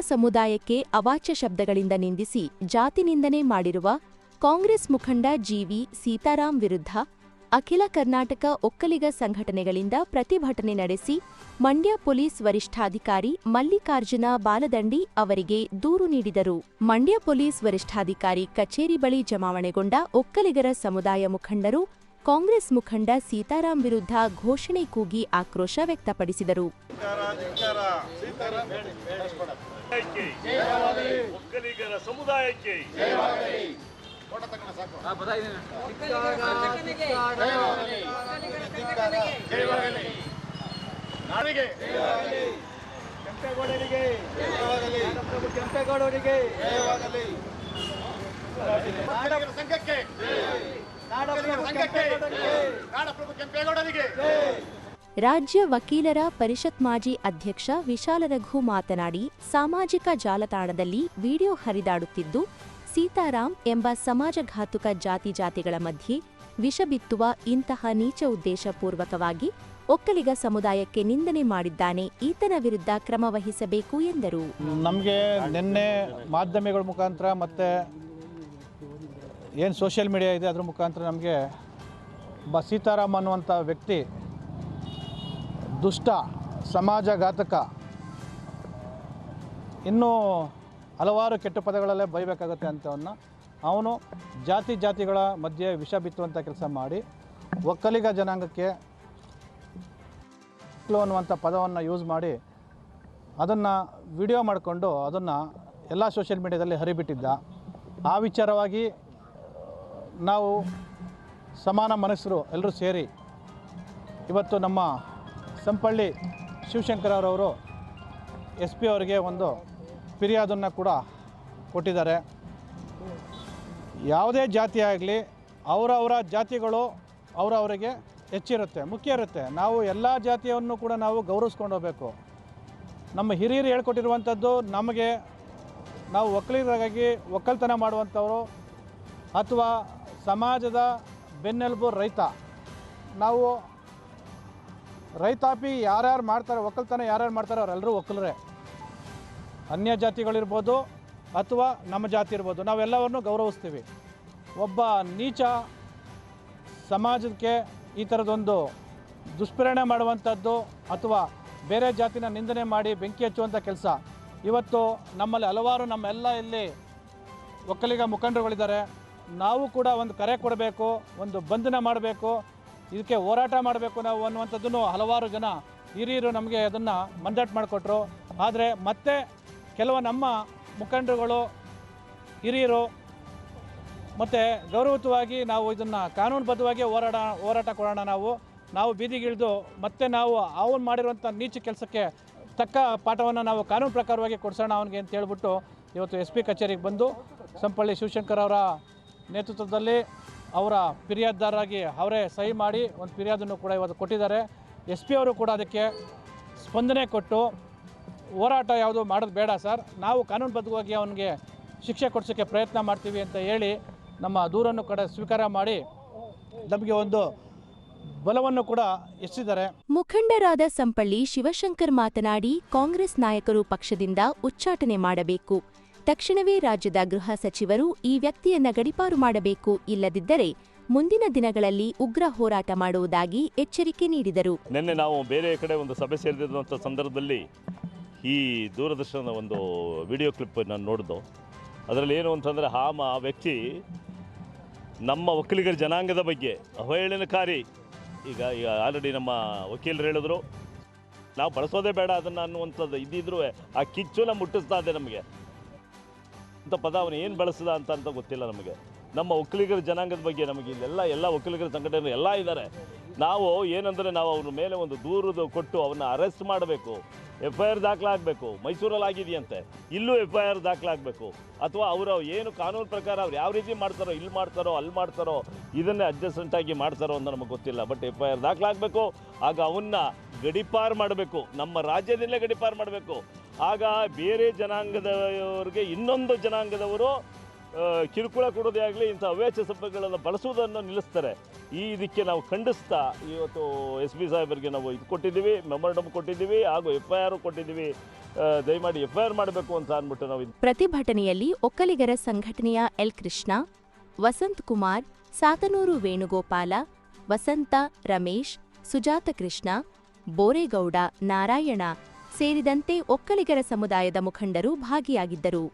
ಸಮುದಾಯಕ್ಕೆ ಅವಾಚ್ಯ ಶಬ್ದಗಳಿಂದ ನಿಂದಿಸಿ ಜಾತಿ ನಿಂದನೆ ಮಾಡಿರುವ ಕಾಂಗ್ರೆಸ್ ಮುಖಂಡ ಜಿವಿ ಸೀತಾರಾಮ್ ವಿರುದ್ಧ ಅಖಿಲ ಕರ್ನಾಟಕ ಒಕ್ಕಲಿಗ ಸಂಘಟನೆಗಳಿಂದ ಪ್ರತಿಭಟನೆ ನಡೆಸಿ ಮಂಡ್ಯ ಪೊಲೀಸ್ ವರಿಷ್ಠಾಧಿಕಾರಿ ಮಲ್ಲಿಕಾರ್ಜುನ ಬಾಲದಂಡಿ ಅವರಿಗೆ ದೂರು ನೀಡಿದರು. ಮಂಡ್ಯ ಪೊಲೀಸ್ ವರಿಷ್ಠಾಧಿಕಾರಿ ಕಚೇರಿ ಬಳಿ ಜಮಾವಣೆಗೊಂಡ ಒಕ್ಕಲಿಗರ ಸಮುದಾಯ ಮುಖಂಡರು ಕಾಂಗ್ರೆಸ್ ಮುಖಂಡ ಸೀತಾರಾಂ ವಿರುದ್ಧ ಘೋಷಣೆ ಕೂಗಿ ಆಕ್ರೋಶ ವ್ಯಕ್ತಪಡಿಸಿದರು. ಒಕ್ಕಲಿಗರ ಸಮುದಾಯಕ್ಕೆ. ಸಂಘಕ್ಕೆ. ರಾಜ್ಯ ವಕೀಲರ ಪರಿಷತ್ ಮಾಜಿ ಅಧ್ಯಕ್ಷ ವಿಶಾಲರಘು ಮಾತನಾಡಿ ಸಾಮಾಜಿಕ ಜಾಲತಾಣದಲ್ಲಿ ವಿಡಿಯೋ ಹರಿದಾಡುತ್ತಿದ್ದು ಸೀತಾರಾಮ್ ಎಂಬ ಸಮಾಜಘಾತುಕ ಜಾತಿ ಜಾತಿಗಳ ಮಧ್ಯೆ ವಿಷ ಬಿತ್ತುವ ಇಂತಹ ನೀಚ ಉದ್ದೇಶಪೂರ್ವಕವಾಗಿ ಒಕ್ಕಲಿಗ ಸಮುದಾಯಕ್ಕೆ ನಿಂದನೆ ಮಾಡಿದ್ದಾನೆ ಈತನ ವಿರುದ್ಧ ಕ್ರಮ ವಹಿಸಬೇಕು ಎಂದರು. ನಮಗೆ ನಿನ್ನೆ ಮಾಧ್ಯಮಗಳ ಮುಖಾಂತರ ಮತ್ತು ಏನು ಸೋಷಿಯಲ್ ಮೀಡಿಯಾ ಇದೆ ಅದ್ರ ಮುಖಾಂತರ ನಮಗೆ ಬ ಸೀತಾರಾಮ್ ಅನ್ನುವಂಥ ವ್ಯಕ್ತಿ, ದುಷ್ಟ, ಸಮಾಜಘಾತಕ, ಇನ್ನೂ ಹಲವಾರು ಕೆಟ್ಟ ಪದಗಳಲ್ಲೇ ಬೈಬೇಕಾಗತ್ತೆ ಅಂತವನ್ನ ಅವನು ಜಾತಿ ಜಾತಿಗಳ ಮಧ್ಯೆ ವಿಷ ಬಿತ್ತುವಂಥ ಕೆಲಸ ಮಾಡಿ ಒಕ್ಕಲಿಗ ಜನಾಂಗಕ್ಕೆ ಅನ್ನುವಂಥ ಪದವನ್ನು ಯೂಸ್ ಮಾಡಿ ಅದನ್ನು ವಿಡಿಯೋ ಮಾಡಿಕೊಂಡು ಅದನ್ನು ಎಲ್ಲ ಸೋಷಿಯಲ್ ಮೀಡಿಯಾದಲ್ಲಿ ಹರಿಬಿಟ್ಟಿದ್ದ. ಆ ವಿಚಾರವಾಗಿ ನಾವು ಸಮಾನ ಮನಸ್ಸರು ಎಲ್ಲರೂ ಸೇರಿ ಇವತ್ತು ನಮ್ಮ ಸಂಪಳ್ಳಿ ಶಿವಶಂಕರವರವರು ಎಸ್ ಪಿ ಅವರಿಗೆ ಒಂದು ಫಿರ್ಯಾದನ್ನು ಕೂಡ ಕೊಟ್ಟಿದ್ದಾರೆ. ಯಾವುದೇ ಜಾತಿ ಆಗಲಿ ಅವರವರ ಜಾತಿಗಳು ಅವರವರಿಗೆ ಹೆಚ್ಚಿರುತ್ತೆ ಮುಖ್ಯ ಇರುತ್ತೆ. ನಾವು ಎಲ್ಲ ಜಾತಿಯನ್ನು ಕೂಡ ನಾವು ಗೌರವಿಸ್ಕೊಂಡು ಹೋಗಬೇಕು. ನಮ್ಮ ಹಿರಿಯರು ಹೇಳ್ಕೊಟ್ಟಿರುವಂಥದ್ದು ನಮಗೆ ನಾವು ಒಕ್ಕಲಿಗರಾಗಿ ಒಕ್ಕಲ್ತನ ಮಾಡುವಂಥವರು ಅಥವಾ ಸಮಾಜದ ಬೆನ್ನೆಲುಬು ರೈತ. ನಾವು ರೈತಾಪಿ ಯಾರ್ಯಾರು ಮಾಡ್ತಾರೆ, ಒಕ್ಕಲ್ತನ ಯಾರ್ಯಾರು ಮಾಡ್ತಾರೆ ಅವರೆಲ್ಲರೂ ಒಕ್ಕಲರೇ. ಅನ್ಯ ಜಾತಿಗಳಿರ್ಬೋದು ಅಥವಾ ನಮ್ಮ ಜಾತಿ ಇರ್ಬೋದು, ನಾವೆಲ್ಲವನ್ನು ಗೌರವಿಸ್ತೀವಿ. ಒಬ್ಬ ನೀಚ ಸಮಾಜಕ್ಕೆ ಈ ಥರದೊಂದು ದುಷ್ಪ್ರೇರಣೆ ಮಾಡುವಂಥದ್ದು ಅಥವಾ ಬೇರೆ ಜಾತಿನ ನಿಂದನೆ ಮಾಡಿ ಬೆಂಕಿ ಹಚ್ಚುವಂಥ ಕೆಲಸ. ಇವತ್ತು ನಮ್ಮಲ್ಲಿ ಹಲವಾರು ನಮ್ಮೆಲ್ಲ ಇಲ್ಲಿ ಒಕ್ಕಲಿಗ ಮುಖಂಡರುಗಳಿದ್ದಾರೆ. ನಾವು ಕೂಡ ಒಂದು ಕರೆ ಕೊಡಬೇಕು, ಒಂದು ಬಂಧನ ಮಾಡಬೇಕು, ಇದಕ್ಕೆ ಹೋರಾಟ ಮಾಡಬೇಕು ನಾವು ಅನ್ನುವಂಥದ್ದನ್ನು ಹಲವಾರು ಜನ ಹಿರಿಯರು ನಮಗೆ ಅದನ್ನು ಮಂದಾಟ ಮಾಡಿಕೊಟ್ರು. ಆದರೆ ಮತ್ತೆ ಕೆಲವು ನಮ್ಮ ಮುಖಂಡರುಗಳು, ಹಿರಿಯರು ಮತ್ತು ಗೌರವಯುತವಾಗಿ ನಾವು ಇದನ್ನು ಕಾನೂನುಬದ್ಧವಾಗಿ ಹೋರಾಡ, ಹೋರಾಟ ಕೊಡೋಣ ನಾವು. ನಾವು ಬೀದಿಗಿಳಿದು ಮತ್ತೆ ನಾವು ಅವನು ಮಾಡಿರುವಂಥ ನೀಚ ಕೆಲಸಕ್ಕೆ ತಕ್ಕ ಪಾಠವನ್ನು ನಾವು ಕಾನೂನು ಪ್ರಕಾರವಾಗಿ ಕೊಡಿಸೋಣ ಅವನಿಗೆ ಅಂತ ಹೇಳ್ಬಿಟ್ಟು ಇವತ್ತು ಎಸ್ ಪಿ ಕಚೇರಿಗೆ ಬಂದು, ಸಂಪಳ್ಳಿ ಶಿವಶಂಕರ್ ಅವರ ನೇತೃತ್ವದಲ್ಲಿ ಅವರ ಫಿರ್ಯಾದಿದಾರರಾಗಿ ಅವರೇ ಸಹಿ ಮಾಡಿ ಒಂದು ಫಿರ್ಯಾದನ್ನು ಕೂಡ ಇವತ್ತು ಕೊಟ್ಟಿದ್ದಾರೆ. ಎಸ್ ಪಿ ಅವರು ಕೂಡ ಅದಕ್ಕೆ ಸ್ಪಂದನೆ ಕೊಟ್ಟು ಹೋರಾಟ ಯಾವುದು ಮಾಡೋದು ಬೇಡ ಸರ್. ನಾವು ಕಾನೂನುಬದ್ಧವಾಗಿ ಅವನಿಗೆ ಶಿಕ್ಷೆ ಕೊಡಿಸೋಕ್ಕೆ ಪ್ರಯತ್ನ ಮಾಡ್ತೀವಿ ಅಂತ ಹೇಳಿ ನಮ್ಮ ದೂರನ್ನು ಕೂಡ ಸ್ವೀಕಾರ ಮಾಡಿ ನಮಗೆ ಒಂದು ಬಲವನ್ನು ಕೂಡ ಎಷ್ಟಿದ್ದಾರೆ ಮುಖಂಡರಾದ ಸಂಪಳ್ಳಿ ಶಿವಶಂಕರ್ ಮಾತನಾಡಿ ಕಾಂಗ್ರೆಸ್ ನಾಯಕರು ಪಕ್ಷದಿಂದ ಉಚ್ಚಾಟನೆ ಮಾಡಬೇಕು. ತಕ್ಷಣವೇ ರಾಜ್ಯದ ಗೃಹ ಸಚಿವರು ಈ ವ್ಯಕ್ತಿಯನ್ನ ಗಡಿಪಾರು ಮಾಡಬೇಕು ಇಲ್ಲದಿದ್ದರೆ ಮುಂದಿನ ದಿನಗಳಲ್ಲಿ ಉಗ್ರ ಹೋರಾಟ ಮಾಡುವುದಾಗಿ ಎಚ್ಚರಿಕೆ ನೀಡಿದರು. ನಿನ್ನೆ ನಾವು ಬೇರೆ ಕಡೆ ಒಂದು ಸಭೆ ಸೇರಿದಂಥ ಸಂದರ್ಭದಲ್ಲಿ ಈ ದೂರದರ್ಶನದ ಒಂದು ವಿಡಿಯೋ ಕ್ಲಿಪ್ ನಾನು ನೋಡಿದ್ದು. ಅದರಲ್ಲಿ ಏನು ಅಂತಂದ್ರೆ ಆ ವ್ಯಕ್ತಿ ನಮ್ಮ ಒಕ್ಕಲಿಗರ ಜನಾಂಗದ ಬಗ್ಗೆ ಅವಹೇಳನಕಾರಿ. ಈಗ ಈಗ ಆಲ್ರೆಡಿ ನಮ್ಮ ವಕೀಲರು ಹೇಳಿದ್ರು. ನಾವು ಬಳಸೋದೇ ಬೇಡ ಅದನ್ನು ಅನ್ನುವಂಥದ್ದು ಇದ್ದಿದ್ರು ಆ ಕಿಚ್ಚು ನಮ್ಮ ಮುಟ್ಟಿಸ್ತಾ ಇದೆ ನಮಗೆ. ಅಂತ ಪದ ಅವನು ಏನು ಬಳಸಿದ ಅಂತ ಅಂತ ಗೊತ್ತಿಲ್ಲ ನಮಗೆ. ನಮ್ಮ ಒಕ್ಕಲಿಗರ ಜನಾಂಗದ ಬಗ್ಗೆ ನಮಗೆ ಇಲ್ಲೆಲ್ಲ ಎಲ್ಲ ಒಕ್ಕಲಿಗರ ಸಂಘಟನೆ ಎಲ್ಲ ಇದ್ದಾರೆ. ನಾವು ಏನಂದರೆ ನಾವು ಅವ್ರ ಮೇಲೆ ಒಂದು ದೂರದ ಕೊಟ್ಟು ಅವನ್ನ ಅರೆಸ್ಟ್ ಮಾಡಬೇಕು. ಎಫ್ ಐ ಆರ್ ದಾಖಲಾಗಬೇಕು. ಮೈಸೂರಲ್ಲಿ ಆಗಿದೆಯಂತೆ. ಇಲ್ಲೂ ಎಫ್ ಐ ಆರ್ ದಾಖಲಾಗಬೇಕು. ಅಥವಾ ಅವರು ಏನು ಕಾನೂನು ಪ್ರಕಾರ ಅವ್ರು ಯಾವ ರೀತಿ ಮಾಡ್ತಾರೋ, ಇಲ್ಲಿ ಮಾಡ್ತಾರೋ, ಅಲ್ಲಿ ಮಾಡ್ತಾರೋ, ಇದನ್ನೇ ಅಡ್ಜಸ್ಟ್ಮೆಂಟಾಗಿ ಮಾಡ್ತಾರೋ ಅಂತ ನಮಗೆ ಗೊತ್ತಿಲ್ಲ. ಬಟ್ ಎಫ್ ಐ ಆರ್ ದಾಖಲಾಗಬೇಕು. ಆಗ ಅವನ್ನ ಗಡಿಪಾರು ಮಾಡಬೇಕು. ನಮ್ಮ ರಾಜ್ಯದಿಂದಲೇ ಗಡಿಪಾರು ಮಾಡಬೇಕು. ಆಗ ಬೇರೆ ಜನಾಂಗದವರಿಗೆ ಇನ್ನೊಂದು ಜನಾಂಗದವರು ಕಿರುಕುಳ ಕೊಡೋದೇ ಆಗಲಿ ಇಂಥ ಅವ್ಯಾಚ ಸಭೆಗಳನ್ನು ಬಳಸುವುದನ್ನು ನಿಲ್ಲಿಸ್ತಾರೆ. ಈ ಇದಕ್ಕೆ ನಾವು ಖಂಡಿಸ್ತಾ ಇವತ್ತು ಎಸ್ ಬಿ ಸಾಹೇಬರಿಗೆ ನಾವು ಇದು ಕೊಟ್ಟಿದ್ದೀವಿ, ಮೆಮೊರಂಡಮ್ ಕೊಟ್ಟಿದ್ದೀವಿ, ಹಾಗೂ ಎಫ್ ಐ ಆರ್ ಕೊಟ್ಟಿದ್ದೀವಿ. ದಯಮಾಡಿ ಎಫ್ ಐ ಆರ್ ಮಾಡಬೇಕು ಅಂತ ಅಂದ್ಬಿಟ್ಟು ನಾವು ಪ್ರತಿಭಟನೆಯಲ್ಲಿ ಒಕ್ಕಲಿಗರ ಸಂಘಟನೆಯ ಎಲ್ ಕೃಷ್ಣ, ವಸಂತ್ ಕುಮಾರ್, ಸಾತನೂರು ವೇಣುಗೋಪಾಲ, ವಸಂತ ರಮೇಶ್, ಸುಜಾತ ಕೃಷ್ಣ, ಬೋರೇಗೌಡ ನಾರಾಯಣ ಸೇರಿದಂತೆ ಒಕ್ಕಲಿಗರ ಸಮುದಾಯದ ಮುಖಂಡರು ಭಾಗಿಯಾಗಿದ್ದರು.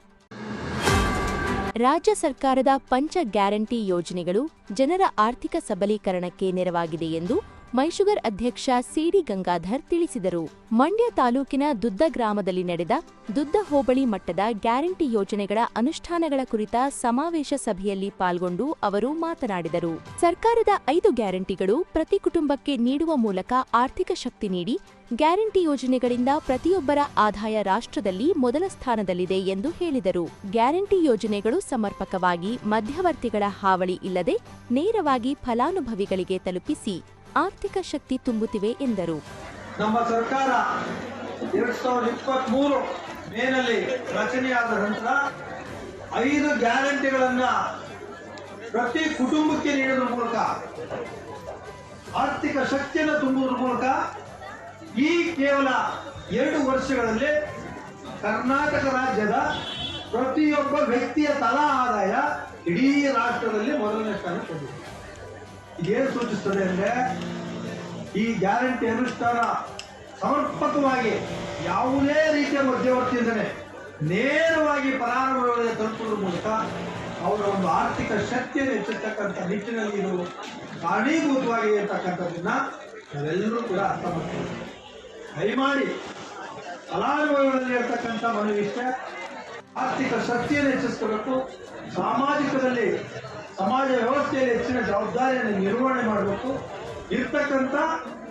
ರಾಜ್ಯ ಸರ್ಕಾರದ ಪಂಚ ಗ್ಯಾರಂಟಿ ಯೋಜನೆಗಳು ಜನರ ಆರ್ಥಿಕ ಸಬಲೀಕರಣಕ್ಕೆ ನೆರವಾಗಿದೆ ಎಂದು ಮೈಶುಗರ್ ಅಧ್ಯಕ್ಷ ಸಿಡಿ ಗಂಗಾಧರ್ ತಿಳಿಸಿದರು. ಮಂಡ್ಯ ತಾಲೂಕಿನ ದುದ್ದ ಗ್ರಾಮದಲ್ಲಿ ನಡೆದ ದುದ್ದ ಹೋಬಳಿ ಮಟ್ಟದ ಗ್ಯಾರಂಟಿ ಯೋಜನೆಗಳ ಅನುಷ್ಠಾನಗಳ ಕುರಿತ ಸಮಾವೇಶ ಸಭೆಯಲ್ಲಿ ಪಾಲ್ಗೊಂಡು ಅವರು ಮಾತನಾಡಿದರು. ಸರ್ಕಾರದ ಐದು ಗ್ಯಾರಂಟಿಗಳು ಪ್ರತಿ ಕುಟುಂಬಕ್ಕೆ ನೀಡುವ ಮೂಲಕ ಆರ್ಥಿಕ ಶಕ್ತಿ ನೀಡಿ ಗ್ಯಾರಂಟಿ ಯೋಜನೆಗಳಿಂದ ಪ್ರತಿಯೊಬ್ಬರ ಆದಾಯ ರಾಷ್ಟ್ರದಲ್ಲಿ ಮೊದಲ ಸ್ಥಾನದಲ್ಲಿದೆ ಎಂದು ಹೇಳಿದರು. ಗ್ಯಾರಂಟಿ ಯೋಜನೆಗಳು ಸಮರ್ಪಕವಾಗಿ ಮಧ್ಯವರ್ತಿಗಳ ಹಾವಳಿ ಇಲ್ಲದೆ ನೇರವಾಗಿ ಫಲಾನುಭವಿಗಳಿಗೆ ತಲುಪಿಸಿ ಆರ್ಥಿಕ ಶಕ್ತಿ ತುಂಬುತ್ತಿವೆ ಎಂದರು. ನಮ್ಮ ಸರ್ಕಾರ ಎರಡ್ ಸಾವಿರದ ಇಪ್ಪತ್ತ್ ಮೂರು ಮೇನಲ್ಲಿ ರಚನೆಯಾದ ನಂತರ ಐದು ಗ್ಯಾರಂಟಿಗಳನ್ನ ಪ್ರತಿ ಕುಟುಂಬಕ್ಕೆ ನೀಡುವ ಮೂಲಕ ಆರ್ಥಿಕ ಶಕ್ತಿಯನ್ನು ತುಂಬುವುದರ ಮೂಲಕ ಈ ಕೇವಲ ಎರಡು ವರ್ಷಗಳಲ್ಲಿ ಕರ್ನಾಟಕ ರಾಜ್ಯದ ಪ್ರತಿಯೊಬ್ಬ ವ್ಯಕ್ತಿಯ ತಲಾ ಆದಾಯ ಇಡೀ ರಾಷ್ಟ್ರದಲ್ಲಿ ಮೊದಲನೇ ಸ್ಥಾನ ಕೊಂಡಿದೆ ಇದೇನು ಸೂಚಿಸ್ತದೆ ಅಂದ್ರೆ ಈ ಗ್ಯಾರಂಟಿ ಅನುಷ್ಠಾನ ಸಮರ್ಪಕವಾಗಿ ಯಾವುದೇ ರೀತಿಯ ಮಧ್ಯವರ್ತಿಯಿಂದಲೇ ನೇರವಾಗಿ ಫಲಾನುಭವಿಗಳಿಗೆ ತಲುಪುವುದರ ಮೂಲಕ ಅವರ ಒಂದು ಆರ್ಥಿಕ ಶಕ್ತಿಯನ್ನು ಹೆಚ್ಚಿರ್ತಕ್ಕಂಥ ನಿಟ್ಟಿನಲ್ಲಿ ಇದು ಕಾರಣೀಭೂತವಾಗಿದೆ ಅಂತಕ್ಕಂಥದ್ದನ್ನ ನಾವೆಲ್ಲರೂ ಕೂಡ ಅರ್ಥ ಮಾಡ್ತೀವಿ ದಯಮಾಡಿ ಫಲಾನುಭವಿಗಳಲ್ಲಿ ಇರ್ತಕ್ಕಂಥ ಮನವಿಷ್ಟೇ ಆರ್ಥಿಕ ಶಕ್ತಿಯನ್ನು ಹೆಚ್ಚಿಸ್ಕೋಬೇಕು. ಸಾಮಾಜಿಕದಲ್ಲಿ ಸಮಾಜ ವ್ಯವಸ್ಥೆಯಲ್ಲಿ ಹೆಚ್ಚಿನ ಜವಾಬ್ದಾರಿಯನ್ನು ನಿರ್ವಹಣೆ ಮಾಡಬೇಕು. ಇರ್ತಕ್ಕಂಥ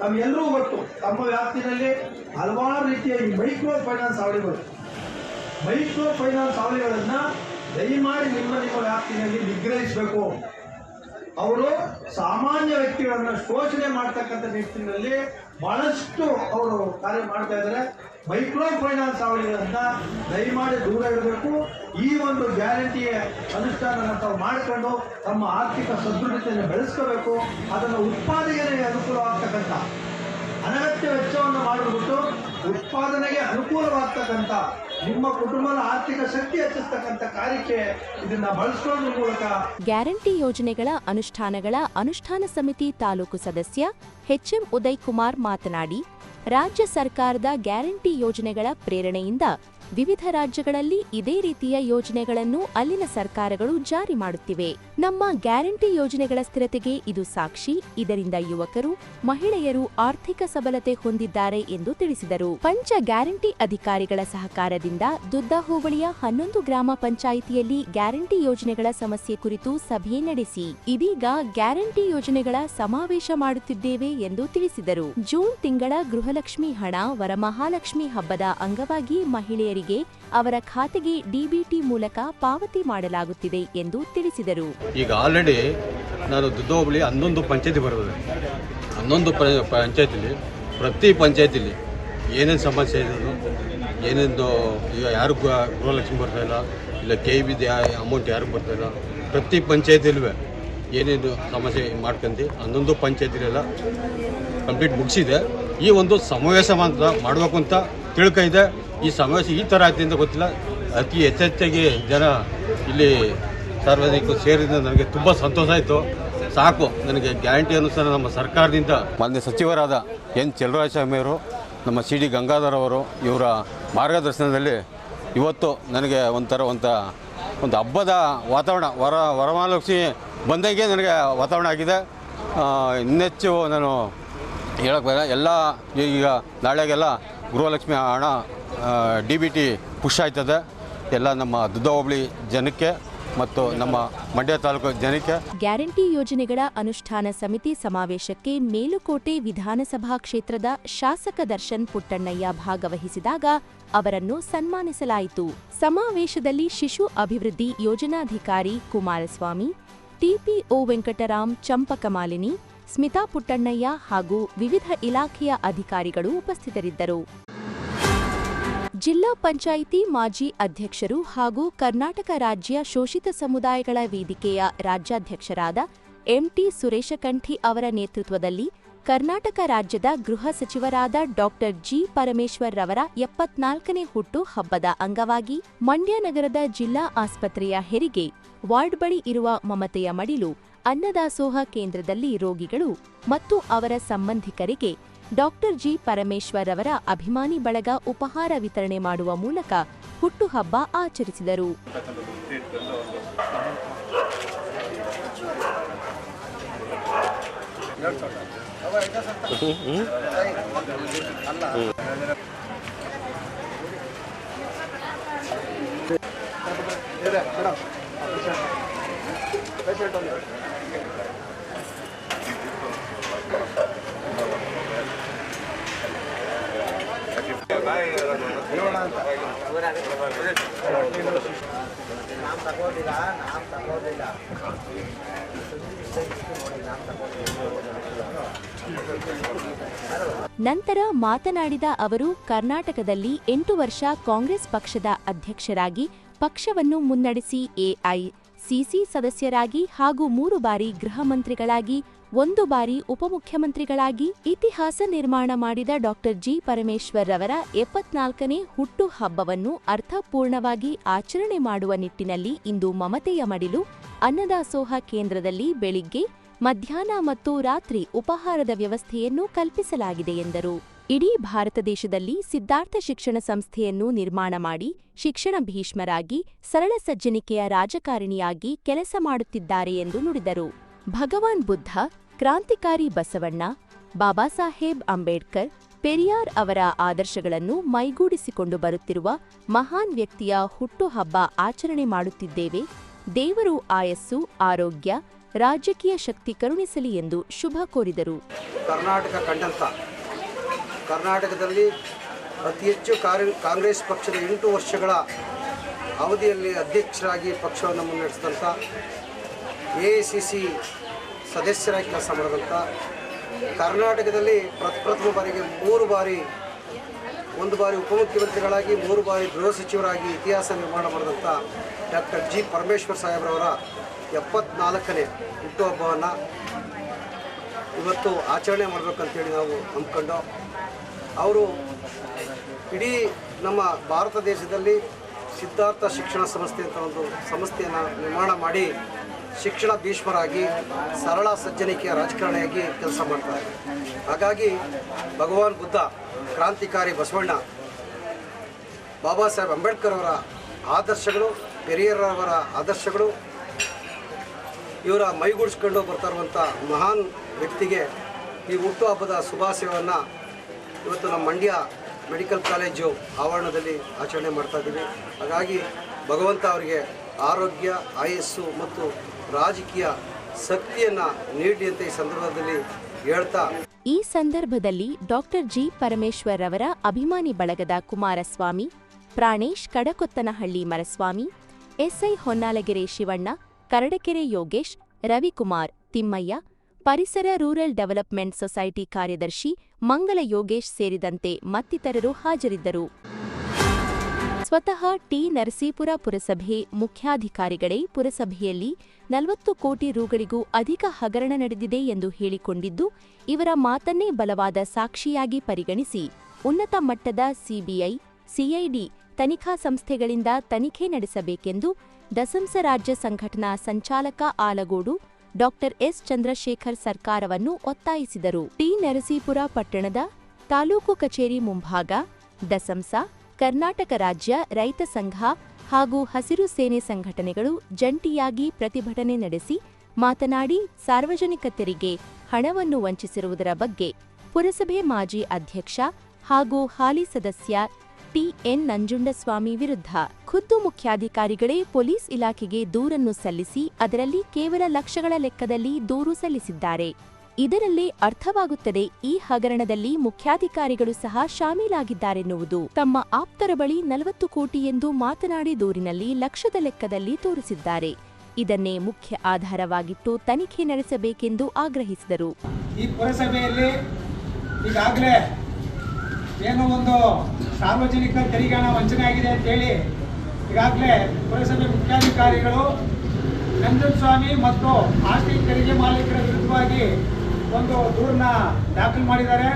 ನಮ್ಗೆಲ್ಲರೂ ಗೊತ್ತು, ತಮ್ಮ ವ್ಯಾಪ್ತಿನಲ್ಲಿ ಹಲವಾರು ರೀತಿಯ ಮೈಕ್ರೋ ಫೈನಾನ್ಸ್ ಅವಳಿಗಳು ಮೈಕ್ರೋ ಫೈನಾನ್ಸ್ ಅವಳಿಗಳನ್ನ ದಯಮಾಡಿ ನಿಮ್ಮ ನಿಮ್ಮ ವ್ಯಾಪ್ತಿನಲ್ಲಿ ನಿಗ್ರಹಿಸಬೇಕು. ಅವರು ಸಾಮಾನ್ಯ ವ್ಯಕ್ತಿಗಳನ್ನು ಶೋಷಣೆ ಮಾಡ್ತಕ್ಕಂಥ ನಿಟ್ಟಿನಲ್ಲಿ ಬಹಳಷ್ಟು ಅವರು ಕಾರ್ಯ ಮಾಡ್ತಾ ಇದ್ದಾರೆ. ಮೈಕ್ರೋ ಫೈನಾನ್ಸ್ ಅವಳಿಗಳನ್ನ ದಯಮಾಡಿ ದೂರ ಇಡಬೇಕು. ಈ ಒಂದು ಗ್ಯಾರಂಟಿಯ ಅನುಷ್ಠಾನವನ್ನು ತಾವು ಮಾಡಿಕೊಂಡು ತಮ್ಮ ಆರ್ಥಿಕ ಸದೃಢತೆಯನ್ನು ಬೆಳೆಸ್ಕೋಬೇಕು, ಅದನ್ನು ಉತ್ಪಾದನೆಗೆ ಅನುಕೂಲವಾಗ್ತಕ್ಕಂಥ ಅನಗತ್ಯ ವೆಚ್ಚವನ್ನು ಮಾಡಿಬಿಟ್ಟು ಉತ್ಪಾದನೆಗೆ ಅನುಕೂಲವಾಗ್ತಕ್ಕಂಥ, ನಿಮ್ಮ ಕುಟುಂಬದ ಆರ್ಥಿಕ ಶಕ್ತಿ ಹೆಚ್ಚಿಸ್ತಕ್ಕಂಥ ಕಾರ್ಯಕ್ಕೆ ಇದನ್ನ ಬಳಸಿಕೊಳ್ಳುವ ಮೂಲಕ ಗ್ಯಾರಂಟಿ ಯೋಜನೆಗಳ ಅನುಷ್ಠಾನಗಳ ಅನುಷ್ಠಾನ ಸಮಿತಿ ತಾಲೂಕು ಸದಸ್ಯ ಎಚ್ಎಂ ಉದಯ್ ಕುಮಾರ್ ಮಾತನಾಡಿ, ರಾಜ್ಯ ಸರ್ಕಾರದ ಗ್ಯಾರಂಟಿ ಯೋಜನೆಗಳ ಪ್ರೇರಣೆಯಿಂದ ವಿವಿಧ ರಾಜ್ಯಗಳಲ್ಲಿ ಇದೇ ರೀತಿಯ ಯೋಜನೆಗಳನ್ನು ಅಲ್ಲಿನ ಸರ್ಕಾರಗಳು ಜಾರಿ ಮಾಡುತ್ತಿವೆ. ನಮ್ಮ ಗ್ಯಾರಂಟಿ ಯೋಜನೆಗಳ ಸ್ಥಿರತೆಗೆ ಇದು ಸಾಕ್ಷಿ. ಇದರಿಂದ ಯುವಕರು, ಮಹಿಳೆಯರು ಆರ್ಥಿಕ ಸಬಲತೆ ಹೊಂದಿದ್ದಾರೆ ಎಂದು ತಿಳಿಸಿದರು. ಪಂಚ ಗ್ಯಾರಂಟಿ ಅಧಿಕಾರಿಗಳ ಸಹಕಾರದಿಂದ ದುದ್ದ ಹೋಬಳಿಯ ಹನ್ನೊಂದು ಗ್ರಾಮ ಪಂಚಾಯಿತಿಯಲ್ಲಿ ಗ್ಯಾರಂಟಿ ಯೋಜನೆಗಳ ಸಮಸ್ಯೆ ಕುರಿತು ಸಭೆ ನಡೆಸಿ. ಇದೀಗ ಗ್ಯಾರಂಟಿ ಯೋಜನೆಗಳ ಸಮಾವೇಶ ಮಾಡುತ್ತಿದ್ದೇವೆ ಎಂದು ತಿಳಿಸಿದರು. ಜೂನ್ ತಿಂಗಳ ಗೃಹಲಕ್ಷ್ಮಿ ಹಣ, ವರಮಹಾಲಕ್ಷ್ಮಿ ಹಬ್ಬದ ಅಂಗವಾಗಿ ಮಹಿಳೆಯರಿಗೆ ಅವರ ಖಾತೆಗೆ ಡಿಬಿಟಿ ಮೂಲಕ ಪಾವತಿ ಮಾಡಲಾಗುತ್ತಿದೆ ಎಂದು ತಿಳಿಸಿದರು. ಈಗ ಆಲ್ರೆಡಿ ನಾನು ದುದ್ದೋಬಳಿ ಹನ್ನೊಂದು ಪಂಚಾಯತಿ ಬರ್ತದೆ ಹನ್ನೊಂದು ಪಂಚಾಯತಿಲಿ, ಪ್ರತಿ ಪಂಚಾಯತಿಲಿ ಏನೇನು ಸಮಸ್ಯೆ ಇದೆ ಏನೇನು ಈಗ ಯಾರು ಗೃಹಲಕ್ಷ್ಮಿ ಬರ್ತಾ ಇಲ್ಲ? ಇಲ್ಲ ಕೆ ಬಿ ಅಮೌಂಟ್ ಯಾರಿಗೂ ಬರ್ತಾ ಇಲ್ಲ? ಪ್ರತಿ ಪಂಚಾಯತಿಲ್ವೇ. ಏನೇನು ಸಮಸ್ಯೆ ಮಾಡ್ಕೊಂಡಿ ಹನ್ನೊಂದು ಪಂಚಾಯತಿಲೆಲ್ಲ ಕಂಪ್ಲೀಟ್ ಮುಗಿಸಿದೆ. ಈ ಒಂದು ಸಮಾವೇಶ ಮಾತ್ರ ಮಾಡಬೇಕು ಅಂತ ತಿಳ್ಕೊಂಡಿದೆ ಈ ಸಮಸ್ಯೆ ಈ ಥರ ಆಗ್ತಿದೆ ಗೊತ್ತಿಲ್ಲ. ಅತಿ ಹೆಚ್ಚೆಚ್ಚಾಗಿ ಜನ ಇಲ್ಲಿ ಸಾರ್ವಜನಿಕರು ಸೇರಿದ ನನಗೆ ತುಂಬ ಸಂತೋಷ ಆಯಿತು. ಸಾಕು, ನನಗೆ ಗ್ಯಾರಂಟಿ ಅನುಸಾರ ನಮ್ಮ ಸರ್ಕಾರದಿಂದ. ಮಾನ್ಯ ಸಚಿವರಾದ ಎನ್. ಚಲರಾಜಸ್ವಾಮಿಯವರು ನಮ್ಮ ಸಿ ಡಿ ಗಂಗಾಧರ್ ಅವರು ಇವರ ಮಾರ್ಗದರ್ಶನದಲ್ಲಿ ಇವತ್ತು ನನಗೆ ಒಂಥರ ಒಂಥ, ಒಂದು ಹಬ್ಬದ ವಾತಾವರಣ, ವರ, ವರಮಹಾಲಕ್ಷ್ಮಿ ಬಂದಂಗೆ ನನಗೆ ವಾತಾವರಣ ಆಗಿದೆ. ಇನ್ನೆಚ್ಚು ನಾನು ಹೇಳಕ್ಕೆ ಎಲ್ಲ ಈಗ ನಾಳೆಗೆಲ್ಲ ಗೃಹಲಕ್ಷ್ಮಿ ಹಣ ಡಿ ಬಿ ಟಿ ಪುಷ್ ಆಯ್ತದೆ. ಎಲ್ಲ ನಮ್ಮ ದುದ್ದ ಹೋಬಳಿ ಜನಕ್ಕೆ ಮತ್ತು ನಮ್ಮ ಮಂಡ್ಯ ತಾಲೂಕು ಜನಕ್ಕೆ. ಗ್ಯಾರಂಟಿ ಯೋಜನೆಗಳ ಅನುಷ್ಠಾನ ಸಮಿತಿ ಸಮಾವೇಶಕ್ಕೆ ಮೇಲುಕೋಟೆ ವಿಧಾನಸಭಾ ಕ್ಷೇತ್ರದ ಶಾಸಕ ದರ್ಶನ್ ಪುಟ್ಟಣ್ಣಯ್ಯ ಭಾಗವಹಿಸಿದಾಗ ಅವರನ್ನು ಸನ್ಮಾನಿಸಲಾಯಿತು. ಸಮಾವೇಶದಲ್ಲಿ ಶಿಶು ಅಭಿವೃದ್ಧಿ ಯೋಜನಾಧಿಕಾರಿ ಕುಮಾರಸ್ವಾಮಿ ಟಿಪಿಒ ವೆಂಕಟರಾಮ್ ಚಂಪಕಮಾಲಿನಿ ಸ್ಮಿತಾ ಪುಟ್ಟಣ್ಣಯ್ಯ ಹಾಗೂ ವಿವಿಧ ಇಲಾಖೆಯ ಅಧಿಕಾರಿಗಳು ಉಪಸ್ಥಿತರಿದ್ದರು. ಜಿಲ್ಲಾ ಪಂಚಾಯಿತಿ ಮಾಜಿ ಅಧ್ಯಕ್ಷರು ಹಾಗೂ ಕರ್ನಾಟಕ ರಾಜ್ಯ ಶೋಷಿತ ಸಮುದಾಯಗಳ ವೇದಿಕೆಯ ರಾಜ್ಯಾಧ್ಯಕ್ಷರಾದ ಎಂಟಿ ಸುರೇಶಕಂಠಿ ಅವರ ನೇತೃತ್ವದಲ್ಲಿ ಕರ್ನಾಟಕ ರಾಜ್ಯದ ಗೃಹ ಸಚಿವರಾದ ಡಾಕ್ಟರ್ ಜಿ ಪರಮೇಶ್ವರ್ ರವರ ಎಪ್ಪತ್ನಾಲ್ಕನೇ ಹುಟ್ಟು ಹಬ್ಬದ ಅಂಗವಾಗಿ ಮಂಡ್ಯ ನಗರದ ಜಿಲ್ಲಾ ಆಸ್ಪತ್ರೆಯ ಹೆರಿಗೆ ವಾರ್ಡ್ ಬಳಿ ಇರುವ ಮಮತೆಯ ಮಡಿಲು ಅನ್ನದಾಸೋಹ ಕೇಂದ್ರದಲ್ಲಿ ರೋಗಿಗಳು ಮತ್ತು ಅವರ ಸಂಬಂಧಿಕರಿಗೆ ಡಾಕ್ಟರ್ ಜಿ ಪರಮೇಶ್ವರ್ ಅವರ ಅಭಿಮಾನಿ ಬಳಗ ಉಪಹಾರ ವಿತರಣೆ ಮಾಡುವ ಮೂಲಕ ಹುಟ್ಟುಹಬ್ಬ ಆಚರಿಸಿದರು. ನಂತರ ಮಾತನಾಡಿದ ಅವರು, ಕರ್ನಾಟಕದಲ್ಲಿ ಎಂಟು ವರ್ಷ ಕಾಂಗ್ರೆಸ್ ಪಕ್ಷದ ಅಧ್ಯಕ್ಷರಾಗಿ ಪಕ್ಷವನ್ನು ಮುನ್ನಡೆಸಿ ಎಐಸಿಸಿ ಸದಸ್ಯರಾಗಿ ಹಾಗೂ ಮೂರು ಬಾರಿ ಗೃಹ ಮಂತ್ರಿಗಳಾಗಿ ಒಂದು ಬಾರಿ ಉಪಮುಖ್ಯಮಂತ್ರಿಗಳಾಗಿ ಇತಿಹಾಸ ನಿರ್ಮಾಣ ಮಾಡಿದ ಡಾಕ್ಟರ್ ಜಿ ಪರಮೇಶ್ವರ್ ರವರ ಎಪ್ಪತ್ನಾಲ್ಕನೇ ಹುಟ್ಟು ಹಬ್ಬವನ್ನು ಅರ್ಥಪೂರ್ಣವಾಗಿ ಆಚರಣೆ ಮಾಡುವ ನಿಟ್ಟಿನಲ್ಲಿ ಇಂದು ಮಮತೆಯ ಮಡಿಲು. ಅನ್ನದಾಸೋಹ ಕೇಂದ್ರದಲ್ಲಿ ಬೆಳಿಗ್ಗೆ, ಮಧ್ಯಾಹ್ನ ಮತ್ತು ರಾತ್ರಿ ಉಪಹಾರದ ವ್ಯವಸ್ಥೆಯನ್ನು ಕಲ್ಪಿಸಲಾಗಿದೆ ಎಂದರು. ಇಡೀ ಭಾರತ ದೇಶದಲ್ಲಿ ಸಿದ್ಧಾರ್ಥ ಶಿಕ್ಷಣ ಸಂಸ್ಥೆಯನ್ನು ನಿರ್ಮಾಣ ಮಾಡಿ ಶಿಕ್ಷಣ ಭೀಷ್ಮರಾಗಿ ಸರಳ ಸಜ್ಜನಿಕೆಯ ರಾಜಕಾರಣಿಯಾಗಿ ಕೆಲಸ ಮಾಡುತ್ತಿದ್ದಾರೆ ಎಂದು ನುಡಿದರು. ಭಗವಾನ್ ಬುದ್ಧ, ಕ್ರಾಂತಿಕಾರಿ ಬಸವಣ್ಣ ಬಾಬಾ ಸಾಹೇಬ್ ಅಂಬೇಡ್ಕರ್, ಪೆರಿಯಾರ್ ಅವರ ಆದರ್ಶಗಳನ್ನು ಮೈಗೂಡಿಸಿಕೊಂಡು ಬರುತ್ತಿರುವ ಮಹಾನ್ ವ್ಯಕ್ತಿಯ ಹುಟ್ಟುಹಬ್ಬ ಆಚರಣೆ ಮಾಡುತ್ತಿದ್ದೇವೆ. ದೇವರು ಆಯಸ್ಸು, ಆರೋಗ್ಯ, ರಾಜಕೀಯ ಶಕ್ತಿ ಕರುಣಿಸಲಿ ಎಂದು ಶುಭ ಕೋರಿದರು. ಕರ್ನಾಟಕ ಕಂಡಂತ ಕರ್ನಾಟಕದಲ್ಲಿ ಅತಿ ಹೆಚ್ಚು ಕಾಂಗ್ರೆಸ್ ಪಕ್ಷದ ಎಂಟು ವರ್ಷಗಳ ಅವಧಿಯಲ್ಲಿ ಅಧ್ಯಕ್ಷರಾಗಿ ಪಕ್ಷವನ್ನು ಮುನ್ನಡೆಸಿದಂಥ ಎ ಸಿ ಸಿ ಸದಸ್ಯರಾಗಿ ಕೆಲಸ ಮಾಡಿದಂಥ ಕರ್ನಾಟಕದಲ್ಲಿ ಪ್ರಥಮ ಬಾರಿಗೆ ಮೂರು ಬಾರಿ, ಒಂದು ಬಾರಿ ಉಪಮುಖ್ಯಮಂತ್ರಿಗಳಾಗಿ, ಮೂರು ಬಾರಿ ಗೃಹ ಸಚಿವರಾಗಿ ಇತಿಹಾಸ ನಿರ್ಮಾಣ ಮಾಡಿದಂಥ ಡಾಕ್ಟರ್ ಜಿ ಪರಮೇಶ್ವರ್ ಸಾಹೇಬ್ರವರ ಎಪ್ಪತ್ನಾಲ್ಕನೇ ಹುಟ್ಟುಹಬ್ಬವನ್ನು ಇವತ್ತು ಆಚರಣೆ ಮಾಡಬೇಕಂತೇಳಿ ನಾವು ನಂಬ್ಕೊಂಡು ಅವರು ಇಡೀ ನಮ್ಮ ಭಾರತ ದೇಶದಲ್ಲಿ ಸಿದ್ಧಾರ್ಥ ಶಿಕ್ಷಣ ಸಂಸ್ಥೆ ಅಂತ ಒಂದು ಸಂಸ್ಥೆಯನ್ನು ನಿರ್ಮಾಣ ಮಾಡಿ ಶಿಕ್ಷಣ ಭೀಷ್ಮರಾಗಿ ಸರಳ ಸಜ್ಜನಿಕೆಯ ರಾಜಕಾರಣಿಯಾಗಿ ಕೆಲಸ ಮಾಡ್ತಾರೆ. ಹಾಗಾಗಿ ಭಗವಾನ್ ಬುದ್ಧ, ಕ್ರಾಂತಿಕಾರಿ ಬಸವಣ್ಣ, ಬಾಬಾ ಸಾಹೇಬ್ ಅಂಬೇಡ್ಕರ್ ಅವರ ಆದರ್ಶಗಳು ಪೆರಿಯರವರ ಆದರ್ಶಗಳು, ಇವರ ಮೈಗೂಡಿಸ್ಕೊಂಡು ಬರ್ತಾ ಇರುವಂಥ ಮಹಾನ್ ವ್ಯಕ್ತಿಗೆ ಈ ಹುಟ್ಟುಹಬ್ಬದ ಶುಭಾಶಯವನ್ನು ಇವತ್ತು ನಮ್ಮ ಮಂಡ್ಯ ಮೆಡಿಕಲ್ ಕಾಲೇಜು ಆವರಣದಲ್ಲಿ ಆಚರಣೆ ಮಾಡ್ತಾ ಇದ್ದೀವಿ. ಹಾಗಾಗಿ ಭಗವಂತ ಅವರಿಗೆ ಆರೋಗ್ಯ, ಆಯಸ್ಸು ಮತ್ತು ರಾಜಕೀಯ ಶಕ್ತಿಯನ್ನು ನೀಡಿ ಅಂತ ಈ ಸಂದರ್ಭದಲ್ಲಿ ಹೇಳ್ತಾ ಈ ಸಂದರ್ಭದಲ್ಲಿ ಡಾಕ್ಟರ್ ಜಿ ಪರಮೇಶ್ವರ್ ಅವರ ಅಭಿಮಾನಿ ಬಳಗದ ಕುಮಾರಸ್ವಾಮಿ, ಪ್ರಾಣೇಶ್ ಕಡಕೊತ್ತನಹಳ್ಳಿ ಮರಸ್ವಾಮಿ, ಎಸ್ಐ ಹೊನ್ನಾಲಗೆರೆ ಶಿವಣ್ಣ, ಕರಡಕೆರೆ ಯೋಗೇಶ್, ರವಿಕುಮಾರ್, ತಿಮ್ಮಯ್ಯ, ಪರಿಸರ ರೂರಲ್ ಡೆವಲಪ್ಮೆಂಟ್ ಸೊಸೈಟಿ ಕಾರ್ಯದರ್ಶಿ ಮಂಗಲ ಯೋಗೇಶ್ ಸೇರಿದಂತೆ ಮತ್ತಿತರರು ಹಾಜರಿದ್ದರು. ಸ್ವತಃ ಟಿ ನರಸೀಪುರ ಪುರಸಭೆ ಮುಖ್ಯಾಧಿಕಾರಿಗಳೇ ಪುರಸಭೆಯಲ್ಲಿ ನಲವತ್ತು ಕೋಟಿ ರೂಗಳಿಗೂ ಅಧಿಕ ಹಗರಣ ನಡೆದಿದೆ ಎಂದು ಹೇಳಿಕೊಂಡಿದ್ದು, ಇವರ ಮಾತನ್ನೇ ಬಲವಾದ ಸಾಕ್ಷಿಯಾಗಿ ಪರಿಗಣಿಸಿ ಉನ್ನತ ಮಟ್ಟದ ಸಿಬಿಐ, ಸಿಐಡಿ ತನಿಖಾ ಸಂಸ್ಥೆಗಳಿಂದ ತನಿಖೆ ನಡೆಸಬೇಕೆಂದು ದಸಂಸ ರಾಜ್ಯ ಸಂಘಟನಾ ಸಂಚಾಲಕ ಆಲಗೋಡು ಡಾಕ್ಟರ್ ಎಸ್. ಚಂದ್ರಶೇಖರ್ ಸರ್ಕಾರವನ್ನು ಒತ್ತಾಯಿಸಿದರು. ಟಿ. ನರಸೀಪುರ ಪಟ್ಟಣದ ತಾಲೂಕು ಕಚೇರಿ ಮುಂಭಾಗ ದಸಂಸ, ಕರ್ನಾಟಕ ರಾಜ್ಯ ರೈತ ಸಂಘ ಹಾಗೂ ಹಸಿರು ಸೇನೆ ಸಂಘಟನೆಗಳು ಜಂಟಿಯಾಗಿ ಪ್ರತಿಭಟನೆ ನಡೆಸಿ ಮಾತನಾಡಿ ಸಾರ್ವಜನಿಕ ತೆರಿಗೆ ಹಣವನ್ನು ವಂಚಿಸಿರುವುದರ ಬಗ್ಗೆ ಪುರಸಭೆ ಮಾಜಿ ಅಧ್ಯಕ್ಷ ಹಾಗೂ ಹಾಲಿ ಸದಸ್ಯ ಟಿಎನ್ ನಂಜುಂಡಸ್ವಾಮಿ ವಿರುದ್ಧ ಖುದ್ದು ಮುಖ್ಯಾಧಿಕಾರಿಗಳೇ ಪೊಲೀಸ್ ಇಲಾಖೆಗೆ ದೂರನ್ನು ಸಲ್ಲಿಸಿ ಅದರಲ್ಲಿ ಕೇವಲ ಲಕ್ಷಗಳ ಲೆಕ್ಕದಲ್ಲಿ ದೂರು ಸಲ್ಲಿಸಿದ್ದಾರೆ. ಇದರಲ್ಲೇ ಅರ್ಥವಾಗುತ್ತದೆ ಈ ಹಗರಣದಲ್ಲಿ ಮುಖ್ಯಾಧಿಕಾರಿಗಳು ಸಹ ಶಾಮೀಲಾಗಿದ್ದಾರೆನ್ನುವುದು. ತಮ್ಮ ಆಪ್ತರ ಬಳಿ ನಲವತ್ತು ಕೋಟಿ ಎಂದು ಮಾತನಾಡಿ ದೂರಿನಲ್ಲಿ ಲಕ್ಷದ ಲೆಕ್ಕದಲ್ಲಿ ತೋರಿಸಿದ್ದಾರೆ. ಇದನ್ನೇ ಮುಖ್ಯ ಆಧಾರವಾಗಿಟ್ಟು ತನಿಖೆ ನಡೆಸಬೇಕೆಂದು ಆಗ್ರಹಿಸಿದರು. ಈ ಪುರಸಭೆಯಲ್ಲಿ ಈಗಾಗಲೇ ಏನೋ ಒಂದು ಸಾರ್ವಜನಿಕ ತೆರಿಗೆ ಹಣ ವಂಚನೆ ಆಗಿದೆ ಅಂತೇಳಿ ಈಗಾಗಲೇ ಪುರಸಭೆ ಮುಖ್ಯಾಧಿಕಾರಿಗಳು ನಂಜನ್ ಸ್ವಾಮಿ ಮತ್ತು ಆಸ್ತಿ ತೆರಿಗೆ ಮಾಲೀಕರ ವಿರುದ್ಧವಾಗಿ ಒಂದು ದೂರನ್ನ ದಾಖಲು ಮಾಡಿದ್ದಾರೆ.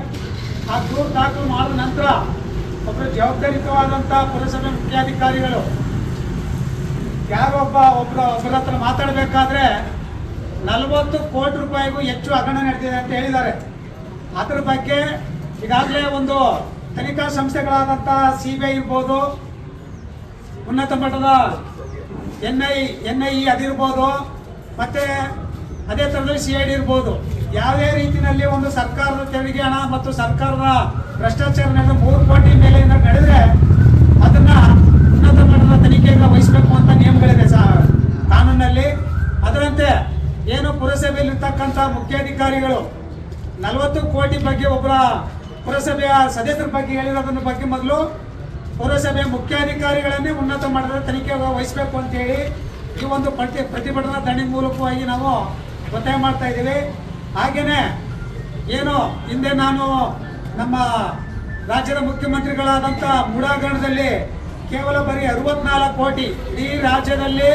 ಆ ದೂರು ದಾಖಲು ಮಾಡಿದ ನಂತರ ಒಬ್ಬರು ಜವಾಬ್ದಾರಿತವಾದಂಥ ಪುರಸಭೆ ಮುಖ್ಯಾಧಿಕಾರಿಗಳು, ಯಾರೊಬ್ಬ ಒಬ್ಬರ ಒಬ್ಬರ ಹತ್ರ ಮಾತಾಡಬೇಕಾದ್ರೆ ನಲವತ್ತು ಕೋಟಿ ರೂಪಾಯಿಗೂ ಹೆಚ್ಚು ಹಗರಣ ನಡೆದಿದೆ ಅಂತ ಹೇಳಿದ್ದಾರೆ. ಅದರ ಬಗ್ಗೆ ಈಗಾಗಲೇ ಒಂದು ತನಿಖಾ ಸಂಸ್ಥೆಗಳಾದಂಥ ಸಿ ಬಿ ಐ ಇರ್ಬೋದು, ಉನ್ನತ ಮಟ್ಟದ N I N I E ಅದಿರ್ಬೋದು ಮತ್ತು ಅದೇ ಥರದಲ್ಲಿ ಸಿ ಐ ಡಿ ಇರ್ಬೋದು. ಯಾವುದೇ ರೀತಿಯಲ್ಲಿ ಒಂದು ಸರ್ಕಾರದ ತೆರಿಗೆ ಹಣ ಮತ್ತು ಸರ್ಕಾರದ ಭ್ರಷ್ಟಾಚಾರ ಮೂರು ಕೋಟಿ ಮೇಲೆ ನಡೆದ್ರೆ ಅದನ್ನ ಉನ್ನತ ಮಟ್ಟದ ತನಿಖೆಗೆ ವಹಿಸಬೇಕು ಅಂತ ನಿಯಮಗಳಿದೆ ಸಹ ಕಾನೂನಲ್ಲಿ. ಅದರಂತೆ ಏನು ಪುರಸಭೆಯಲ್ಲಿರ್ತಕ್ಕಂಥ ಮುಖ್ಯಾಧಿಕಾರಿಗಳು ನಲವತ್ತು ಕೋಟಿ ಬಗ್ಗೆ ಒಬ್ಬರ ಪುರಸಭೆಯ ಸದಸ್ಯರ ಬಗ್ಗೆ ಹೇಳಿರೋದ್ರ ಬಗ್ಗೆ ಮೊದಲು ಪುರಸಭೆಯ ಮುಖ್ಯಾಧಿಕಾರಿಗಳನ್ನೇ ಉನ್ನತ ಮಟ್ಟದ ತನಿಖೆ ವಹಿಸಬೇಕು ಅಂತೇಳಿ ಈ ಒಂದು ಪ್ರತಿ ಪ್ರತಿಭಟನಾ ದಣಿ ಮೂಲಕವಾಗಿ ನಾವು ಒತ್ತಾಯ ಮಾಡ್ತಾ ಇದ್ದೀವಿ. ಹಾಗೆಯೇ ಏನು ಹಿಂದೆ ನಾನು ನಮ್ಮ ರಾಜ್ಯದ ಮುಖ್ಯಮಂತ್ರಿಗಳಾದಂಥ ಮೂಡಾಗರಣದಲ್ಲಿ ಕೇವಲ ಬರೀ ಅರವತ್ನಾಲ್ಕು ಕೋಟಿ ಇಡೀ ರಾಜ್ಯದಲ್ಲಿ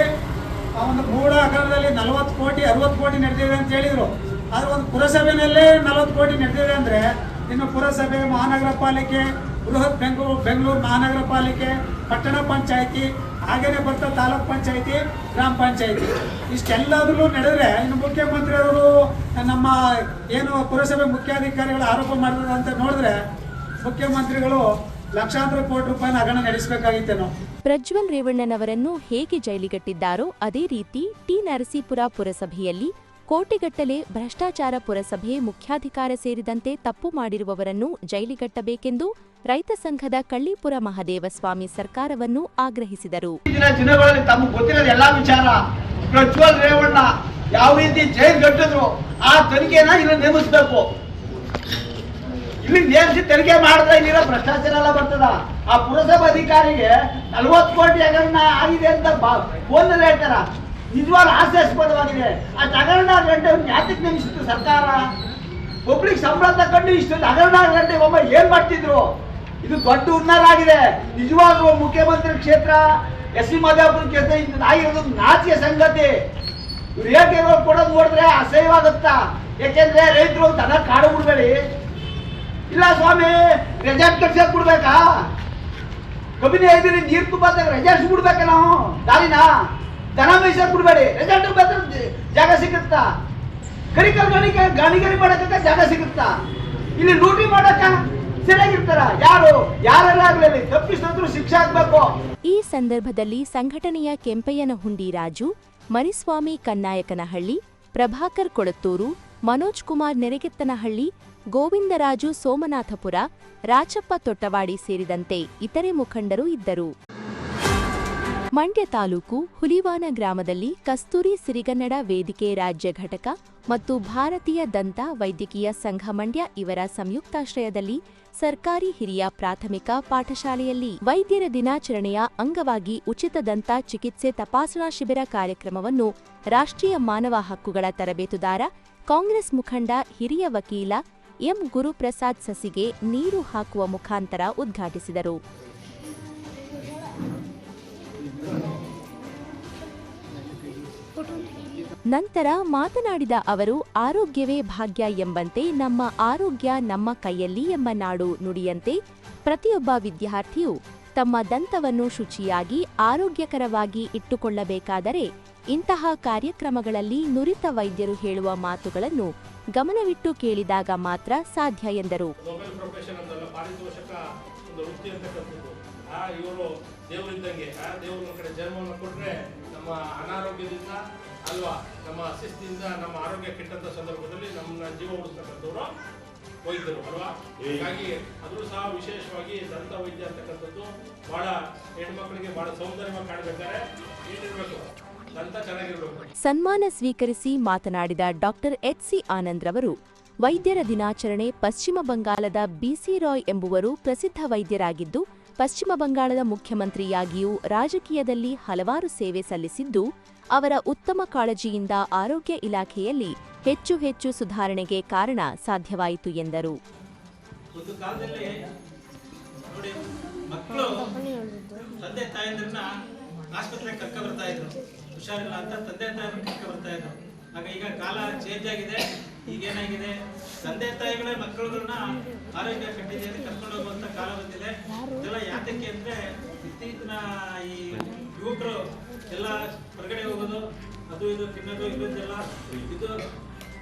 ಒಂದು ಮೂಡ ಹಗರಣದಲ್ಲಿ ನಲವತ್ತು ಕೋಟಿ, ಅರವತ್ತು ಕೋಟಿ ನಡೆದಿದೆ ಅಂತ ಹೇಳಿದರು. ಆದರೆ ಒಂದು ಪುರಸಭೆಯಲ್ಲೇ ನಲವತ್ತು ಕೋಟಿ ನಡೆದಿದೆ ಅಂದರೆ ಇನ್ನು ಪುರಸಭೆ, ಮಹಾನಗರ ಪಾಲಿಕೆ, ಬೃಹತ್ ಬೆಂಗಳೂರು ಬೆಂಗಳೂರು ಮಹಾನಗರ ಪಾಲಿಕೆ, ಪಟ್ಟಣ ಪಂಚಾಯಿತಿ ಹಾಗೇನೆ ಬರ್ತಾ ತಾಲೂಕ್ ಪಂಚಾಯತಿ, ಗ್ರಾಮ ಪಂಚಾಯತಿ. ಇಷ್ಟೆಲ್ಲಾದ್ರೂ ನಡೆದ್ರೆ ಇನ್ನು ಮುಖ್ಯಮಂತ್ರಿಯವರು ನಮ್ಮ ಏನು ಪುರಸಭೆ ಮುಖ್ಯಾಧಿಕಾರಿಗಳು ಆರೋಪ ಮಾಡಿದ್ರು ಅಂತ ನೋಡಿದ್ರೆ ಮುಖ್ಯಮಂತ್ರಿಗಳು ಲಕ್ಷಾಂತರ ಕೋಟಿ ರೂಪಾಯಿನ ಹಗರಣ ನಡೆಸಬೇಕಾಗಿತ್ತೇನೋ ಪ್ರಜ್ವಲ್ ರೇವಣ್ಣನವರನ್ನು ಹೇಗೆ ಜೈಲಿಗಟ್ಟಿದ್ದಾರೋ ಅದೇ ರೀತಿ ಟಿ ನರಸೀಪುರ ಪುರಸಭೆಯಲ್ಲಿ ಕೋಟಿಗಟ್ಟಲೆ ಭ್ರಷ್ಟಾಚಾರ ಪುರಸಭೆ ಮುಖ್ಯಾಧಿಕಾರ ಸೇರಿದಂತೆ ತಪ್ಪು ಮಾಡಿರುವವರನ್ನು ಜೈಲಿಗಟ್ಟಬೇಕೆಂದು ರೈತ ಸಂಘದ ಕಳ್ಳೀಪುರ ಮಹದೇವಸ್ವಾಮಿ ಸರ್ಕಾರವನ್ನು ಆಗ್ರಹಿಸಿದರು. ದಿನ ದಿನಗಳಲ್ಲಿ ತಮಗೆ ಗೊತ್ತಿರೋ ಎಲ್ಲಾ ವಿಚಾರ. ಪ್ರಜ್ವಲ್ ರೇವಣ್ಣ ಯಾವ ರೀತಿ ಜೈಲ್ ಕಟ್ಟಿದ್ರು ಆ ತನಿಖೆನ ಇಲ್ಲಿ ನೇಮಿಸ್ಬೇಕು. ಇಲ್ಲಿ ನೇಮಿಸಿ ತನಿಖೆ ಮಾಡಿದ್ರೆ ಇಲ್ಲಿರೋ ಭ್ರಷ್ಟಾಚಾರ ಎಲ್ಲ ಬರ್ತದ. ಆ ಪುರಸಭಾ ಅಧಿಕಾರಿಗೆ ನಲ್ವತ್ತು ಕೋಟಿ ಹಗರಣ ಆಗಿದೆ ಅಂತ ಫೋನಲ್ಲಿ ಹೇಳ್ತಾರ. ನಿಜವಾದ ಹಾಸ್ಯಾಸ್ಪದವಾಗಿದೆ ಆ ಹಗರಣ ಗಂಟೆ ಯಾತಕ್ಕೆ ನೇಮಿಸಿತ್ತು ಸರ್ಕಾರ. ಒಬ್ರಿಗೆ ಸಂಬಳ ಕಂಡು ಇಷ್ಟೊಂದು ಹಗರಣ ಗಂಟೆ ಒಮ್ಮೆ ಏನ್ ಮಾಡ್ತಿದ್ರು? ಇದು ದೊಡ್ಡ ಹುನ್ನಾರ ಆಗಿದೆ. ನಿಜವಾಗ್ಲೂ ಮುಖ್ಯಮಂತ್ರಿ ಕ್ಷೇತ್ರ, ಎಸ್ ಸಿ ಮಾದಾಪುರ ಕ್ಷೇತ್ರ ಆಗಿರೋದು ನಾಚಿಕೆ ಸಂಗತಿ. ಇವ್ರು ಹೇಳಿಕೆಗಳು ಕೊಡೋದು ನೋಡಿದ್ರೆ ಅಸಹ್ಯವಾಗುತ್ತಾ? ಯಾಕೆಂದ್ರೆ ರೈತರು ದನ ಕಾಡು ಬಿಡ್ಬೇಡಿ. ಇಲ್ಲ ಸ್ವಾಮಿ ರೆಜಾರ್ಟ್ ಕಟ್ಸಕ್ ಬಿಡ್ಬೇಕಾ? ಕಬಿನಿ ಐದಿರಿ ನೀರು ತುಂಬಾ ರೆಜಾರ್ಟ್ ಬಿಡ್ಬೇಕ ನಾವು? ದಾರಿನ? ದನ ಮೇಯ್ಸಕ್ ಬಿಡ್ಬೇಡಿ. ರೆಜಾರ್ಟ್ ಬಂದ್ರೆ ಜಾಗ ಸಿಗುತ್ತಾ? ಕರಿಕಲ್ ಗಣಿಗೆ ಗಣಿಗರಿ ಮಾಡಕ್ಕ ಜಾಗ ಸಿಗುತ್ತಾ? ಇಲ್ಲಿ ಲೂಟಿ ಮಾಡಕ್ಕ ಯಾರು? ತಪ್ಪಿಸಿದ್ರು ಶಿಕ್ಷೆ ಆಗ್ಬೇಕು? ಈ ಸಂದರ್ಭದಲ್ಲಿ ಸಂಘಟನೆಯ ಕೆಂಪಯ್ಯನಹುಂಡಿ ರಾಜು, ಮರಿಸ್ವಾಮಿ ಕನ್ನಾಯಕನಹಳ್ಳಿ ಪ್ರಭಾಕರ್ ಕೊಳತ್ತೂರು, ಮನೋಜ್ ಕುಮಾರ್ ನೆರೆಗೆತ್ತನಹಳ್ಳಿ ಗೋವಿಂದರಾಜು ಸೋಮನಾಥಪುರ, ರಾಚಪ್ಪ ತೊಟ್ಟವಾಡಿ ಸೇರಿದಂತೆ ಇತರೆ ಮುಖಂಡರು ಇದ್ದರು. ಮಂಡ್ಯ ತಾಲೂಕು ಹುಲಿವಾನ ಗ್ರಾಮದಲ್ಲಿ ಕಸ್ತೂರಿ ಸಿರಿಗನ್ನಡ ವೇದಿಕೆ ರಾಜ್ಯ ಘಟಕ ಮತ್ತು ಭಾರತೀಯ ದಂತ ವೈದ್ಯಕೀಯ ಸಂಘ ಮಂಡ್ಯ ಇವರ ಸಂಯುಕ್ತಾಶ್ರಯದಲ್ಲಿ ಸರ್ಕಾರಿ ಹಿರಿಯ ಪ್ರಾಥಮಿಕ ಪಾಠಶಾಲೆಯಲ್ಲಿ ವೈದ್ಯರ ದಿನಾಚರಣೆಯ ಅಂಗವಾಗಿ ಉಚಿತ ದಂತ ಚಿಕಿತ್ಸೆ ತಪಾಸಣಾ ಶಿಬಿರ ಕಾರ್ಯಕ್ರಮವನ್ನು ರಾಷ್ಟ್ರೀಯ ಮಾನವ ಹಕ್ಕುಗಳ ತರಬೇತುದಾರ ಕಾಂಗ್ರೆಸ್ ಮುಖಂಡ ಹಿರಿಯ ವಕೀಲ ಎಂ ಗುರುಪ್ರಸಾದ್ ಸಸಿಗೆ ನೀರು ಹಾಕುವ ಮುಖಾಂತರ ಉದ್ಘಾಟಿಸಿದರು. ನಂತರ ಮಾತನಾಡಿದ ಅವರು, ಆರೋಗ್ಯವೇ ಭಾಗ್ಯ ಎಂಬಂತೆ ನಮ್ಮ ಆರೋಗ್ಯ ನಮ್ಮ ಕೈಯಲ್ಲಿ ಎಂಬ ನಾಡು ನುಡಿಯಂತೆ ಪ್ರತಿಯೊಬ್ಬ ವಿದ್ಯಾರ್ಥಿಯು ತಮ್ಮ ದಂತವನ್ನು ಶುಚಿಯಾಗಿ, ಆರೋಗ್ಯಕರವಾಗಿ ಇಟ್ಟುಕೊಳ್ಳಬೇಕಾದರೆ ಇಂತಹ ಕಾರ್ಯಕ್ರಮಗಳಲ್ಲಿ ನುರಿತ ವೈದ್ಯರು ಹೇಳುವ ಮಾತುಗಳನ್ನು ಗಮನವಿಟ್ಟು ಕೇಳಿದಾಗ ಮಾತ್ರ ಸಾಧ್ಯ ಎಂದರು. ಇವರು ದೇವರಿದ್ದಂಗೆ ಆ, ದೇವ್ರ ಕಡೆ ಜನ್ಮವನ್ನು ಕೊಟ್ಟರೆ ನಮ್ಮ ಅನಾರೋಗ್ಯದಿಂದ ಅಲ್ವಾ? ನಮ್ಮ ಶಿಸ್ತಿಯಿಂದ ನಮ್ಮ ಆರೋಗ್ಯ ಕೆಟ್ಟಂತ ಸಂದರ್ಭದಲ್ಲಿ ನಮ್ಮನ್ನ ಜೀವ ಉಳಿಸ್ತಕ್ಕಂಥವ್ರು ವೈದ್ಯರು ಅಲ್ವಾ? ಹೀಗಾಗಿ ಅದ್ರೂ ಸಹ ವಿಶೇಷವಾಗಿ ದಂತ ವೈದ್ಯ ಅಂತಕ್ಕಂಥದ್ದು ಬಹಳ ಹೆಣ್ಮಕ್ಳಿಗೆ ಬಹಳ ಸೌಂದರ್ಯವಾಗಿ ಕಾಣಬೇಕಾದ್ರೆ ಏನಿರ್ಬೇಕು? ದಂತ ಚೆನ್ನಾಗಿರ್ಬೇಕು. ಸನ್ಮಾನ ಸ್ವೀಕರಿಸಿ ಮಾತನಾಡಿದ ಡಾಕ್ಟರ್ ಎಚ್ ಸಿ ಆನಂದ್ ರವರು ವೈದ್ಯರ ದಿನಾಚರಣೆ ಪಶ್ಚಿಮ ಬಂಗಾಳದ ಬಿಸಿ ರಾಯ್ ಎಂಬುವರು ಪ್ರಸಿದ್ಧ ವೈದ್ಯರಾಗಿದ್ದು ಪಶ್ಚಿಮ ಬಂಗಾಳದ ಮುಖ್ಯಮಂತ್ರಿಯಾಗಿಯೂ ರಾಜಕೀಯದಲ್ಲಿ ಹಲವಾರು ಸೇವೆ ಸಲ್ಲಿಸಿದ್ದು, ಅವರ ಉತ್ತಮ ಕಾಳಜಿಯಿಂದ ಆರೋಗ್ಯ ಇಲಾಖೆಯಲ್ಲಿ ಹೆಚ್ಚು ಹೆಚ್ಚು ಸುಧಾರಣೆಗೆ ಕಾರಣ ಸಾಧ್ಯವಾಯಿತು ಎಂದರು. ತಂದೆ ತಾಯಂದ್ರನ್ನ ಆಸ್ಪತ್ರೆಗೆ ಕರ್ಕ ಬರ್ತಾ ಇದ್ರು. ಹುಷಾರಿಲ್ಲ ಅಂತ ತಂದೆ ತಾಯಿ ಕರ್ಕ ಬರ್ತಾ ಇದ್ರು. ಆಗ ಈಗ ಕಾಲ ಚೇಂಜ್ ಆಗಿದೆ. ಈಗೇನಾಗಿದೆ? ತಂದೆ ತಾಯಿಗಳೇ ಮಕ್ಕಳುಗಳನ್ನ ಆರೋಗ್ಯ ಕಟ್ಟಿದೆಯಲ್ಲಿ ಕರ್ಕೊಂಡು ಹೋಗುವಂತ ಕಾಲ ಬಂದಿದೆ. ಇದೆಲ್ಲ ಯಾತಕ್ಕೆ ಅಂದ್ರೆ ಇತ್ತೀಚಿನ ಈ ಯುವಕರು ಎಲ್ಲ ಹೊರಗಡೆ ಹೋಗೋದು, ಅದು ಇದು, ತಿನ್ನೋದು ಇದೆಲ್ಲ ಇದು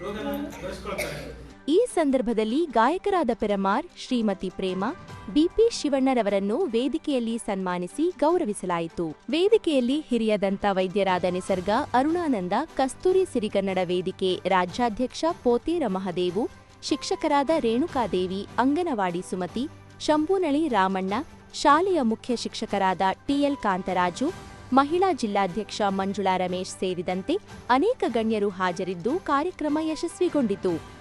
ರೋಗನ ಬೆಳೆಸ್ಕೊಳ್ತಾರೆ ಈ ಸಂದರ್ಭದಲ್ಲಿ ಗಾಯಕರಾದ ಪೆರಮಾರ್, ಶ್ರೀಮತಿ ಪ್ರೇಮ, ಬಿಪಿ ಶಿವಣ್ಣರವರನ್ನು ವೇದಿಕೆಯಲ್ಲಿ ಸನ್ಮಾನಿಸಿ ಗೌರವಿಸಲಾಯಿತು. ವೇದಿಕೆಯಲ್ಲಿ ಹಿರಿಯ ದಂತ ವೈದ್ಯರಾದ ನಿಸರ್ಗ, ಅರುಣಾನಂದ, ಕಸ್ತೂರಿ ಸಿರಿಗನ್ನಡ ವೇದಿಕೆ ರಾಜ್ಯಾಧ್ಯಕ್ಷ ಪೋತೇರ ಮಹದೇವು ಶಿಕ್ಷಕರಾದ ರೇಣುಕಾದೇವಿ, ಅಂಗನವಾಡಿ ಸುಮತಿ, ಶಂಭುನಳಿ ರಾಮಣ್ಣ, ಶಾಲೆಯ ಮುಖ್ಯ ಶಿಕ್ಷಕರಾದ ಟಿಎಲ್ ಕಾಂತರಾಜು, ಮಹಿಳಾ ಜಿಲ್ಲಾಧ್ಯಕ್ಷ ಮಂಜುಳಾ ರಮೇಶ್ ಸೇರಿದಂತೆ ಅನೇಕ ಗಣ್ಯರು ಹಾಜರಿದ್ದು ಕಾರ್ಯಕ್ರಮ ಯಶಸ್ವಿಗೊಂಡಿತು.